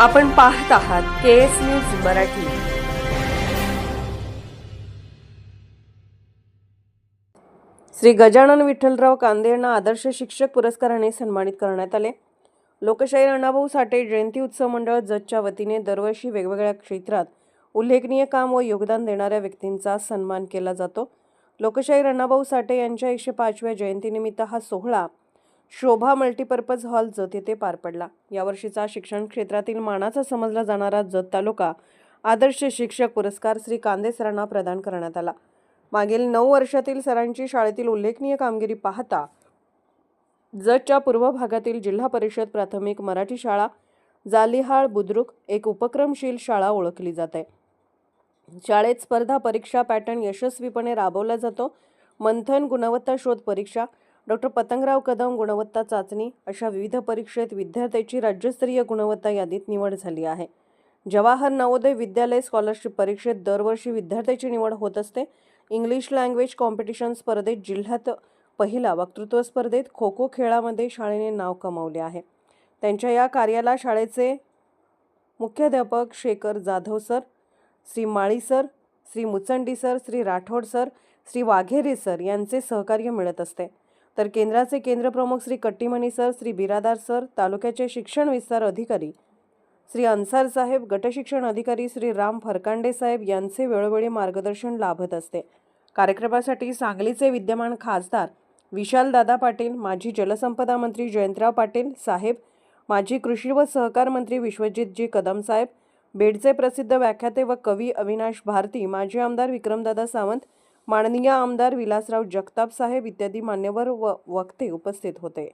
आपण पाहत आहात K S news Marathi. Shri Gajanan Vithalrao Kande यांना आदर्श शिक्षक पुरस्काराने सन्मानित करण्यात आले. लोकशाहीर अण्णाभाऊ साठे जयंती उत्सव मंडळ जजच्या वतीने दरवर्षी वेगवेगळ्या क्षेत्रात उल्लेखनीय काम व योगदान देणाऱ्या व्यक्तींचा सन्मान केला जातो. लोकशाहीर अण्णाभाऊ साठे यांच्या एकशे पाचव्या जयंतीनिमित्त हा सोहळा शोभा मल्टीपर्पज हॉल जत येथे पार पडला. यावर्षीचा शिक्षण क्षेत्रातील मानाचा समजला जाणारा जत तालुका आदर्श शिक्षक पुरस्कार श्री कांदे सरांना प्रदान करण्यात आला. मागील नऊ वर्षातील सरांची शाळेतील उल्लेखनीय कामगिरी पाहता जतच्या पूर्व भागातील जिल्हा परिषद प्राथमिक मराठी शाळा जालिहाळ बुद्रुक एक उपक्रमशील शाळा ओळखली जाते. शाळेत स्पर्धा परीक्षा पॅटर्न यशस्वीपणे राबवला जातो. मंथन गुणवत्ता शोध परीक्षा डॉक्टर पतंगराव कदम गुणवत्ता चाचणी अशा विविध परीक्षेत विद्यार्थ्याची राज्यस्तरीय गुणवत्ता यादीत निवड झाली आहे. जवाहर नवोदय विद्यालय स्कॉलरशिप परीक्षेत दरवर्षी विद्यार्थ्याची निवड होत असते. इंग्लिश लँग्वेज कॉम्पिटिशन स्पर्धेत जिल्ह्यात पहिला वक्तृत्व स्पर्धेत खो खो खेळामध्ये शाळेने नाव कमावले आहे. त्यांच्या या कार्याला शाळेचे मुख्याध्यापक Shekhar Jadhav sir Shri Mali sir Shri Muchandi sir Shri Rathod sir Shri Waghere sir यांचे सहकार्य मिळत असते. तर केंद्राचे केंद्रप्रमुख श्री कट्टीमणी सर श्री बिरादार सर तालुक्याचे शिक्षण विस्तार अधिकारी श्री अन्सार साहेब गटशिक्षण अधिकारी श्री राम फरकांडे साहेब यांचे वेळोवेळी मार्गदर्शन लाभत असते. कार्यक्रमासाठी सांगलीचे विद्यमान खासदार विशालदादा पाटील माजी जलसंपदा मंत्री जयंतराव पाटील साहेब माजी कृषी व सहकार मंत्री विश्वजितजी कदम साहेब बेडचे प्रसिद्ध व्याख्याते व कवी अविनाश भारती माजी आमदार विक्रमदादा सावंत माननीय आमदार विलासराव जगताप साहेब इत्यादी मान्यवर व वक्ते उपस्थित होते.